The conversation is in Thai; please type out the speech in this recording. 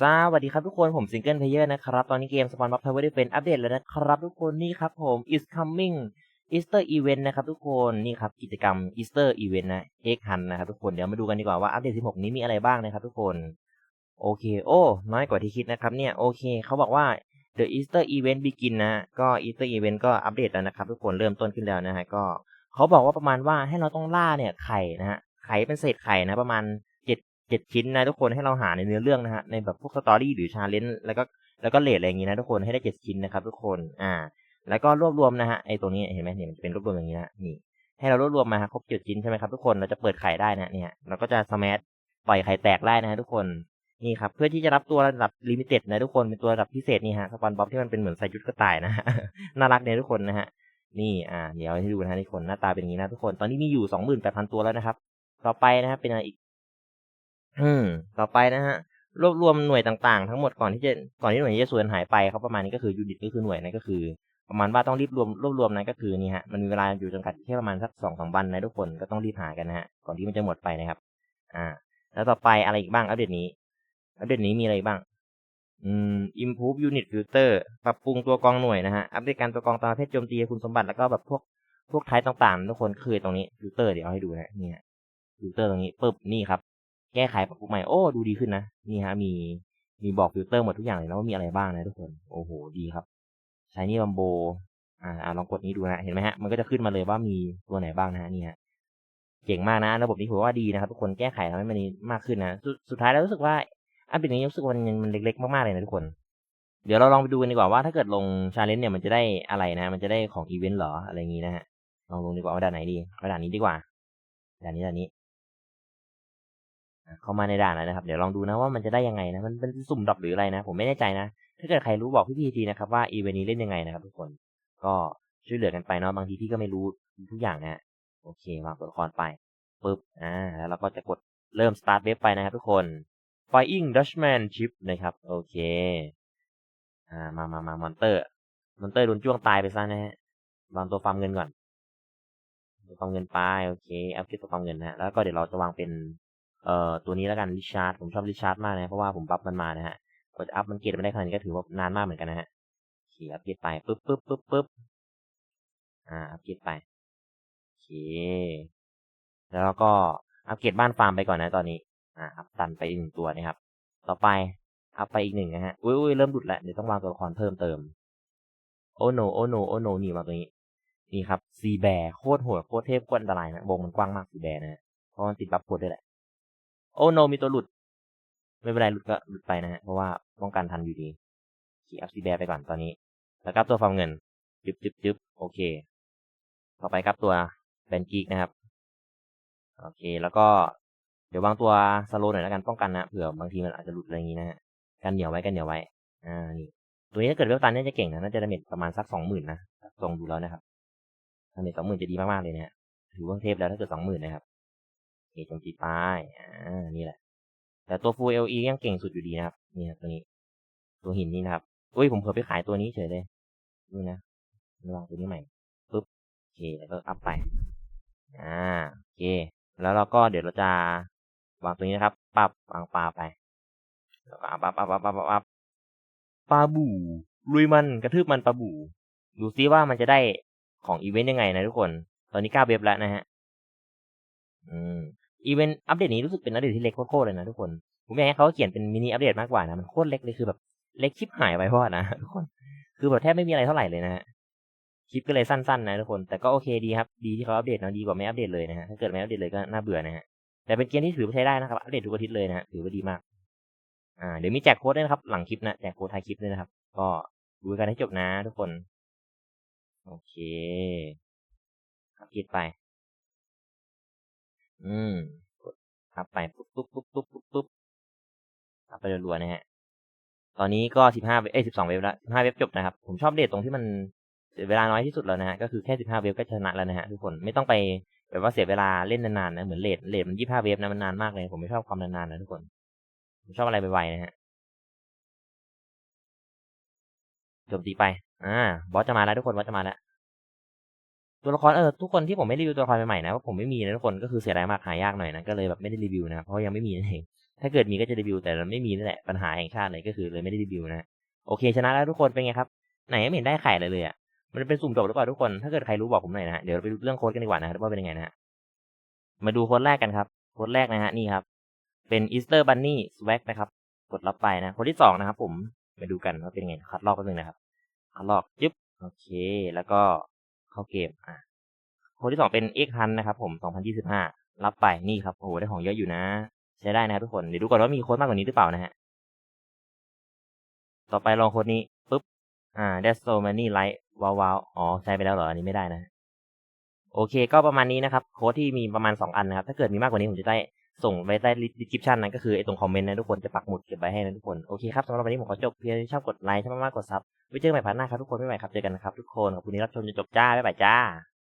สวัสดีครับทุกคนผมซิงเกิลเพลเยอร์นะครับ ตอนนี้เกมสปอนบัฟทาวเวอร์ได้เป็นอัปเดตแล้วนะครับทุกคนนี่ครับผม is coming Easter Event นะครับทุกคนนี่ครับกิจกรรม Easter Event นะ Egg Hunt นะครับทุกคนเดี๋ยวมาดูกันดีกว่าว่าอัปเดต 16 นี้มีอะไรบ้างนะครับทุกคนโอเคโอ้น้อยกว่าที่คิดนะครับเนี่ยโอเคเขาบอกว่า The Easter Event begin นะก็ Easter Event ก็อัปเดตแล้วนะครับทุกคนเริ่มต้นขึ้นแล้วนะฮะก็เขาบอกว่าประมาณว่าให้เราต้องล่าเนี่ยไข่นะฮะไข่เป็นเศษไข่นะประมาณ เจ็ดชิ้นนะทุกคนให้เราหาในเนื้อเรื่องนะฮะในแบบพวกสตอรี่หรือชาเลนจ์แล้วก็แล้วก็เลทอะไรอย่างงี้นะทุกคนให้ได้เจ็ดชิ้นนะครับทุกคนอ่า แล้วก็รวบรวมนะฮะไอ้ตรงนี้เห็นไหมเนี่ยมันจะเป็นรวบรวมอย่างนี้นะนี่ให้เรารวบรวมมาครบเจ็ดชิ้นใช่ไหมครับทุกคนเราจะเปิดไข่ได้นะเนี่ยเราก็จะสมัปล่อยไข่แตกได้นะฮะทุกคนนี่ครับเพื่อที่จะรับตัวระดับลิมิเต็ดนะทุกคนเป็นตัวระดับพิเศษนี่ฮะสปอนบ๊อบที่มันเป็นเหมือนใส่ยุทธกระต่ายนะฮะน่ารักเนี่ยทุกคนนะฮะนี่อ่าเดี๋ยวให้ดูนะทุกคนหน้าตาเป็นอย่างนี้นะทุกคนตอนนี้มีอยู่สองหมื่นแปดพันตัวแล้วนะครับ ต่อไปนะครับเป็นอีก อืมต่อไปนะฮะรวบรวมหน่วยต่างๆ ทั้งหมดก่อนที่จะก่อนที่หน่วยนี้จะสูญหายไปครับประมาณนี้ก็คือยูนิตก็คือหน่วยนั่นก็คือ ประมาณว่าต้องรีบรวมรวบรวมนั้นก็คือนี่ฮะมันมีเวลาอยู่จำกัดแค่ประมาณสักสองสามวันนะทุกคนก็ต้องรีบหากันนะฮะก่อนที่มันจะหมดไปนะครับ อ่า แล้วต่อไปอะไรอีกบ้างอัปเดตนี้อัปเดตนี้มีอะไรบ้างอืม improve unit filter ปรับปรุงตัวกองหน่วยนะฮะอัปเดตการตัวกองตามประเภทโจมตีคุณสมบัติแล้วก็แบบพวกพวกไทป์ต่างๆ ทุกคนคือตรงนี้ฟิลเตอร์เดี๋ยวเอาให้ดูนะเนี่ยฟิลเตอร์ตรงนี้ปึ๊บนี่ครับ แก้ไขปรับปรุงใหม่โอ้ดูดีขึ้นนะนี่ฮะมีมีบอกฟิลเตอร์หมดทุกอย่างเลยนะว่ามีอะไรบ้างนะทุกคนโอ้โหดีครับใช้นี่บัมโบอ่าอ่าลองกดนี้ดูนะเห็นไหมฮะมันก็จะขึ้นมาเลยว่ามีตัวไหนบ้างนะฮะนี่ฮะเก่งมากนะ ระบบนี้ผมว่าดีนะครับทุกคนแก้ไขทำให้มันมากขึ้นนะสสุดท้ายแล้วรู้สึกว่าอันเป็นอย่างนี้รู้สึกว่ามันมันเล็กๆ มากๆเลยนะทุกคน เดี๋ยวเราลองไปดูกันดีกว่าว่าถ้าเกิดลงชาเลนจ์เนี่ยมันจะได้อะไรนะ มันจะได้ของอีเวนต์หรออะไรอย่างนี้นะฮะลองลงดีกว่าว่าด่านไหนดีเอาด่านนี้ดีกว่าด่านนี้ด่านนี้ เข้ามาในด่านแล้วนะครับ เดี๋ยวลองดูนะว่ามันจะได้ยังไงนะ มันเป็นสุ่มดรอปหรืออะไรนะ ผมไม่แน่ใจนะ ถ้าเกิดใครรู้บอกพี่ๆทีนะครับว่าอีเวนต์นี้เล่นยังไงนะครับทุกคน ก็ช่วยเหลือกันไปเนาะ บางทีพี่ก็ไม่รู้ทุกอย่างนะฮะโอเควางตัวละครไปปึ๊บ อ่า แล้วเราก็จะกดเริ่มสตาร์ทเว็บไปนะครับทุกคน Flying Dutchman Ship นะครับ โอเค อ่า มามามามอนเตอร์ มอนเตอร์โดนจ้วงตายไปซะนะฮะ วางตัวฟาร์มเงินก่อนตัวฟาร์มเงินไป โอเคอัพเกรดตัวฟาร์มเงินนะฮะแล้วก็เดี๋ยวเราจะวางเป็น เอ่อตัวนี้แล้วกันริชาร์ดผมชอบริชาร์ดมากนะเพราะว่าผมบัฟมันมานะฮะกดอัพมันเกรดมาได้ขนาดนี้ก็ถือว่านานมากเหมือนกันนะฮะโอเคอัพเกรดไปปึ๊บปึ๊บปึ๊บปึ๊บอ่าอัพเกรดไปโอเคแล้วเราก็อัพเกรดบ้านฟาร์มไปก่อนนะตอนนี้อ่าอัพตันไปอีกหนึ่งตัวนะครับ ต่อไปอัพไปอีกหนึ่งนะฮะอุ้ยอุ้ยเริ่มดุดแล้วเดี๋ยวต้องวางตัวละครเพิ่มเติมโอ้โนโอ้โนโอ้โนนี่มาตรงนี้นี่ครับซีแบร์โคตรโหดโคตรเทพโคตรอันตรายนะวงมันกว้างมากซีแบร์นะเพราะมันติดบัฟโคตรด้วยแหละ โอ้โนมีตัวหลุด ไม่เป็นไรหลุดก็หลุดไปนะฮะเพราะว่าป้องกันทันอยู่ดีขี่อัพซีแบร์ไปก่อนตอนนี้ แล้วก็ตัวฟาร์มเงินจึ๊บจึ๊บจึ๊บโอเค ต่อไปครับตัวแบนกีกนะครับ โอเค แล้วก็เดี๋ยววางตัวสโลหน่อยแล้วกันป้องกันนะเผื่อบางทีมันอาจจะหลุดอะไรอย่างนี้นะฮะกันเหนียวไว้กันเหนียวไว้อ่านี่ตัวนี้ถ้าเกิดเวลตันเนี่ยจะเก่งนะน่าจะดาเมจประมาณสักสองหมื่นนะทรงดูแล้วนะครับดาเมจสองหมื่นจะดีมากๆเลยนะฮะถือว่าเทพแล้วถ้าเกิดสองหมื่นนะครับ โอเคโจมตีป้ายอ่านี่แหละ แต่ตัว Full LE ยังเก่งสุดอยู่ดีนะครับ นี่ครับตัวนี้ ตัวหินนี่นะครับอุ้ยผมเผลอไปขายตัวนี้เฉยเลยดูนะลองตัวนี้ใหม่ปุ๊บโอเคแล้วก็อัพไปอ่าโอเค แล้วเราก็เดี๋ยวเราจะวางตัวนี้นะครับปับวางปลาไปแล้วก็อัพอัพอัพอัพอัพอัพปลาบูลุยมันกระทืบมันปลาบูดูซิว่ามันจะได้ของอีเวนต์ยังไงนะทุกคน ตอนนี้ก้าเว็บแล้วนะฮะ อืม อีเวนต์อัปเดตนี้รู้สึกเป็นอัปเดตที่เล็กโคตรเลยนะทุกคน ผมอยากให้เขาเขียนเป็นมินิอัปเดตมากกว่านะ มันโคตรเล็กเลยคือแบบเล็กคลิปหายไปเพราะนะทุกคน คือแบบแทบไม่มีอะไรเท่าไหร่เลยนะฮะ คลิปก็เลยสั้นๆนะทุกคน แต่ก็โอเคดีครับ ดีที่เขาอัปเดตนะดีกว่าไม่อัปเดตเลยนะฮะ ถ้าเกิดไม่อัปเดตเลยก็น่าเบื่อนะฮะ แต่เป็นเกมที่ถือว่าใช้ได้นะครับ อัปเดตทุกอาทิตย์เลยนะถือว่าดีมาก อ่า เดี๋ยวมีแจกโค้ดด้วยนะครับ หลังคลิปนะ แจกโค้ดท้ายคลิปด้วยนะครับ ก็ดูกันให้จบนะ ทุกคน โอเคอัพคลิปไป อืมอัพไปปุ๊บปุ๊บปุ๊บปุ๊บปุ๊บปุ๊บอัพไปรัวๆนะฮะ ตอนนี้ก็สิบห้าเอ้ยสิบสองเว็บแล้วสิบห้าเว็บจบนะครับ ผมชอบเดทตรงที่มันเวลาน้อยที่สุดแล้วนะฮะ ก็คือแค่สิบห้าเว็บก็ชนะแล้วนะฮะทุกคน ไม่ต้องไปแบบว่าเสียเวลาเล่นนานๆนะ เหมือนเลทเลทมันยี่ห้าเว็บนะมันนานมากเลย ผมไม่ชอบความนานๆนะทุกคน ผมชอบอะไรไวๆนะฮะจมตีไป อ่า บอสจะมาแล้วทุกคน บอสจะมาแล้ว ตัวละครเออทุกคนที่ผมไม่รีวิวตัวละครใหม่ๆนะว่าผมไม่มีนะทุกคนก็คือเสียดายมากหายากหน่อยนะก็เลยแบบไม่ได้รีวิวนะเพราะยังไม่มีนั่นเองถ้าเกิดมีก็จะรีวิวแต่เราไม่มีนั่นแหละปัญหาแห่งชาติเลยก็คือเลยไม่ได้รีวิวนะโอเคชนะแล้วทุกคนเป็นไงครับไหนไม่เห็นได้ไข่เลยเลยอะมันเป็นสุ่มจบหรือเปล่าทุกคนถ้าเกิดใครรู้บอกผมหน่อยนะเดี๋ยวเราไปดูเรื่องโค้ดกันดีกว่านะครับว่าเป็นยังไงนะฮะมาดูโค้ดแรกกันครับโค้ดแรกนะฮะนี่ครับเป็น Easter Bunny Swag นะครับกดรับไปนะโค้ดที่สองนะครับผมมาดูกันว่าเป็นยังไงคัดลอกแป๊บนึงนะครับคัดลอกจึ๊บโอเค แล้วก็ เข้าเกมอะโค้ดที่สองเป็น X Hunt นนะครับผม2025 รับไปนี่ครับโอ้โหได้ของเยอะอยู่นะ ใช้ได้นะครับทุกคนเดี๋ยวดูก่อนว่ามีโค้ดมากกว่านี้หรือเปล่านะฮะต่อไปลองโค้ดนี้ปุ๊บอ่า that's so many like ว้าวว้าวอ๋อใช้ไปแล้วเหรออันนี้ไม่ได้นะ โอเคก็ประมาณนี้นะครับ โค้ดที่มีประมาณ 2 อันนะครับ ถ้าเกิดมีมากกว่านี้ผมจะได้ ส่งไว้ใต้ดีคริปชันนั้นก็คือไอ้ตรงคอมเมนต์นะทุกคนจะปักหมุดเก็บไว้ให้นะทุกคน โอเคครับสำหรับวันนี้ผมขอจบเพียงชอบกดไลค์ชอบมากๆกดซับไว้เจอกันใหม่พาร์ทหน้าครับทุกคนไม่ไหวครับเจอกันนะครับทุกคนขอบคุณที่รับชมจนจบจ้าบ๊ายบายจ้า